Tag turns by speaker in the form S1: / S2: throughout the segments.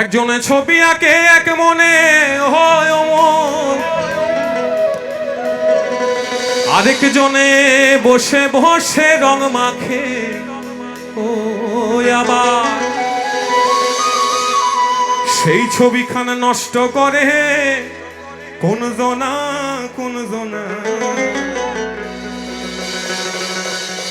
S1: একজনে ছবি আঁকে, এক মনে হয় অমর আরেকজনে বসে বসে রং মাখে আবার। সেই ছবিখানা নষ্ট করে, কোন জনা কোন জনা।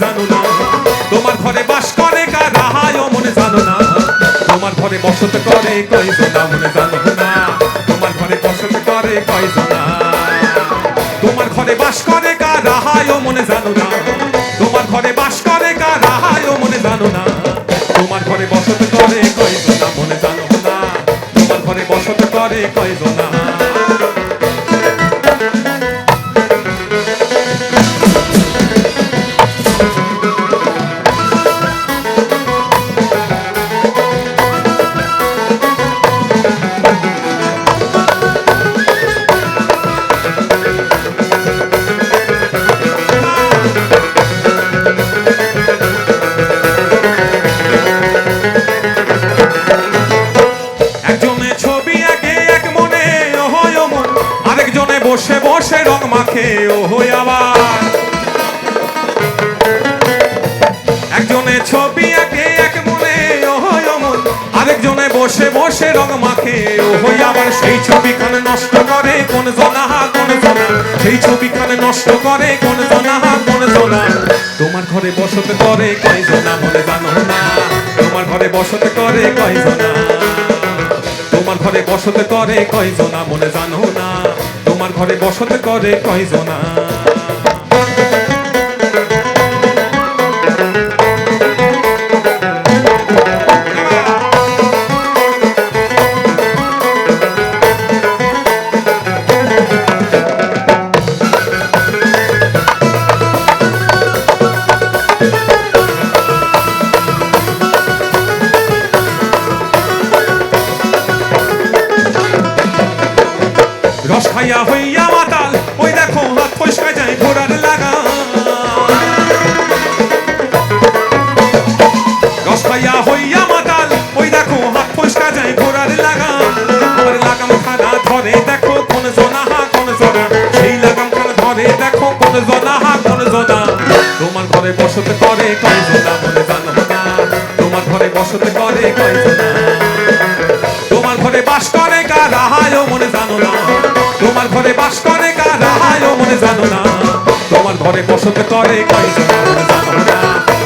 S1: জানো না। তোমার ঘরে বাস করে কার? রাহায় মনে জানো না। তোমার ঘরে বসত করে কয়জনা মনে জানো না। তোমার ঘরে বসত করে কয়জনা। তোমার ঘরে বাস করে কার? মনে জানো না। বসে রং মাখে ওহই আবার। একজনে ছবি আঁকে, এক মনে ওহয় মন আরেকজনে বসে বসে রং মাখে ওহই আবার। সেই ছবি ছবিখানে নষ্ট করে, কোন জনাহা কোন জনা। সেই ছবি ছবিখানে নষ্ট করে, কোন জনাহা কোন জনা। তোমার ঘরে বসতে করে, কয় জনা মনে জানো না। তোমার ঘরে বসতে করে, কয় জনা। তোমার ঘরে বসতে করে কয়জনা মনে জানো না। তোমার ঘরে বসত করে কয়জনা? রস খাইয়া হইয়া মাতাল, ওই দেখো হাত ফসকা যায়, ঘোড়ার লাগা রস খাইয়া হইয়া মাতাল, ওই দেখো হাত ফসকা যায়, ঘোড়ার লাগা আমার লাগাম খানা ধরে দেখো কোন জনা হা, কোন জনা। সেই লাগাম খানা ধরে দেখো কোন জনা হা, কোন জনা। তোমার ঘরে বসতে করে কয় জনা, মনে জানো না? তোমার ঘরে বসতে করে কয় জনা। রাহায় মনে জানো না? তোমার ঘরে বসতে করে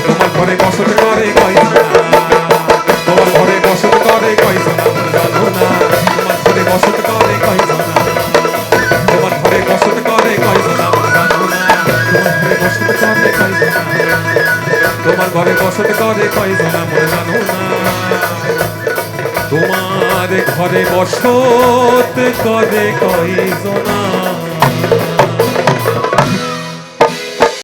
S1: তোমার ঘরে বসতে করে তোমার ঘরে বসতে করে না? তোমার ঘরে বসতে করে কয়জন তোমার ঘরে জানো না? তোমার ঘরে বসতে করে কয়জন তোমার ঘরে বসতে করে কয়জন জানো না? তোমার ঘরে